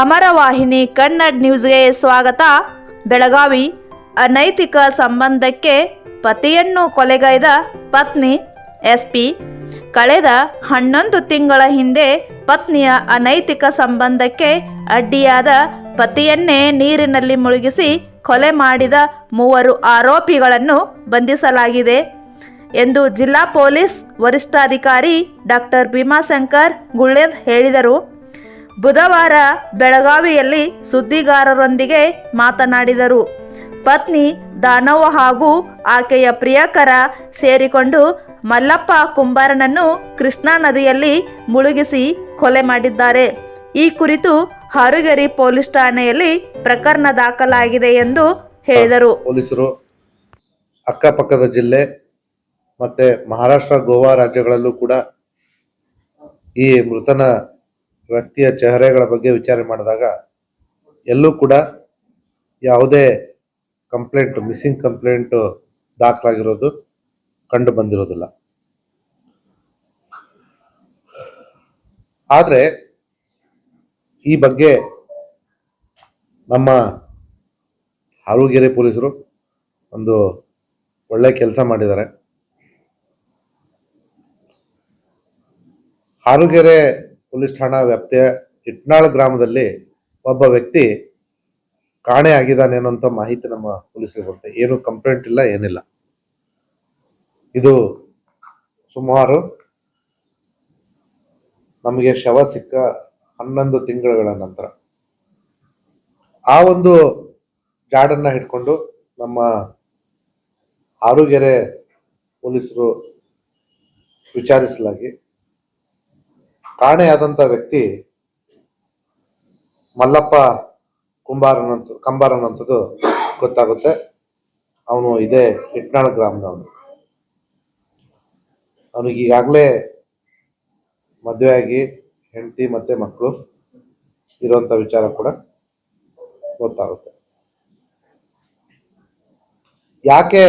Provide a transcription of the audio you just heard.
ಅಮರವಾಹಿನಿ ಕನ್ನಡ ನ್ಯೂಸ್ಗೆ ಸ್ವಾಗತ. ಬೆಳಗಾವಿ ಅನೈತಿಕ ಸಂಬಂಧಕ್ಕೆ ಪತಿಯನ್ನು ಕೊಲೆಗೈದ ಪತ್ನಿ ಎಸ್ಪಿ. ಕಳೆದ ಹನ್ನೊಂದು ತಿಂಗಳ ಹಿಂದೆ ಪತ್ನಿಯ ಅನೈತಿಕ ಸಂಬಂಧಕ್ಕೆ ಅಡ್ಡಿಯಾದ ಪತಿಯನ್ನೇ ನೀರಿನಲ್ಲಿ ಮುಳುಗಿಸಿ ಕೊಲೆ ಮಾಡಿದ ಮೂವರು ಆರೋಪಿಗಳನ್ನು ಬಂಧಿಸಲಾಗಿದೆ ಎಂದು ಜಿಲ್ಲಾ ಪೊಲೀಸ್ ವರಿಷ್ಠಾಧಿಕಾರಿ ಡಾಕ್ಟರ್ ಭೀಮಾಶಂಕರ್ ಗುಳ್ಳೇದ್ ಹೇಳಿದರು. ಬುಧವಾರ ಬೆಳಗಾವಿಯಲ್ಲಿ ಸುದ್ದಿಗಾರರೊಂದಿಗೆ ಮಾತನಾಡಿದರು. ಪತ್ನಿ ದಾನವ ಹಾಗೂ ಆಕೆಯ ಪ್ರಿಯಕರ ಸೇರಿಕೊಂಡು ಮಲ್ಲಪ್ಪ ಕುಂಬಾರನನ್ನು ಕೃಷ್ಣಾ ನದಿಯಲ್ಲಿ ಮುಳುಗಿಸಿ ಕೊಲೆ ಮಾಡಿದ್ದಾರೆ. ಈ ಕುರಿತು ಹಾರುಗೆರೆ ಪೊಲೀಸ್ ಠಾಣೆಯಲ್ಲಿ ಪ್ರಕರಣ ದಾಖಲಾಗಿದೆ ಎಂದು ಹೇಳಿದರು. ಪೊಲೀಸರು ಅಕ್ಕಪಕ್ಕದ ಜಿಲ್ಲೆ ಮತ್ತೆ ಮಹಾರಾಷ್ಟ್ರ, ಗೋವಾ ರಾಜ್ಯಗಳಲ್ಲೂ ಕೂಡ ಈ ಮೃತನ ವ್ಯಕ್ತಿಯ ಚೆಹರೆಗಳ ಬಗ್ಗೆ ವಿಚಾರಣೆ ಮಾಡಿದಾಗ ಎಲ್ಲೂ ಕೂಡ ಯಾವುದೇ ಕಂಪ್ಲೇಂಟ್, ಮಿಸ್ಸಿಂಗ್ ಕಂಪ್ಲೇಂಟು ದಾಖಲಾಗಿರೋದು ಕಂಡು ಬಂದಿರೋದಿಲ್ಲ. ಆದರೆ ಈ ಬಗ್ಗೆ ನಮ್ಮ ಹಾರೂಗೆರೆ ಪೊಲೀಸರು ಒಂದು ಒಳ್ಳೆ ಕೆಲಸ ಮಾಡಿದ್ದಾರೆ. ಹಾರುಗೆರೆ ಪೊಲೀಸ್ ಠಾಣಾ ವ್ಯಾಪ್ತಿಯ ಇಟ್ನಾಳ್ ಗ್ರಾಮದಲ್ಲಿ ಒಬ್ಬ ವ್ಯಕ್ತಿ ಕಾಣೆ ಆಗಿದ್ದಾನೆ ಅನ್ನೋಂಥ ಮಾಹಿತಿ ನಮ್ಮ ಪೊಲೀಸರಿಗೆ ಬರುತ್ತೆ. ಏನು ಕಂಪ್ಲೇಂಟ್ ಇಲ್ಲ, ಏನಿಲ್ಲ. ಇದು ಸುಮಾರು ನಮಗೆ ಶವ ಸಿಕ್ಕ ಹನ್ನೊಂದು ತಿಂಗಳುಗಳ ನಂತರ. ಆ ಒಂದು ಜಾಡನ್ನ ಹಿಡ್ಕೊಂಡು ನಮ್ಮ ಆರುಗೆರೆ ಪೊಲೀಸರು ವಿಚಾರಿಸಲಾಗಿ ಕಾಣೆಯಾದಂಥ ವ್ಯಕ್ತಿ ಮಲ್ಲಪ್ಪ ಕುಂಬಾರನಂತ ಕಂಬಾರನಂಥದ್ದು ಗೊತ್ತಾಗುತ್ತೆ. ಅವನು ಇದೇ ಇಟ್ನಾಳ್ ಗ್ರಾಮದವನು. ಅವನಿಗೆ ಈಗಾಗಲೇ ಆಗಿ ಹೆಂಡತಿ ಮತ್ತೆ ಮಕ್ಕಳು ಇರುವಂತ ವಿಚಾರ ಕೂಡ ಗೊತ್ತಾಗುತ್ತೆ. ಯಾಕೆ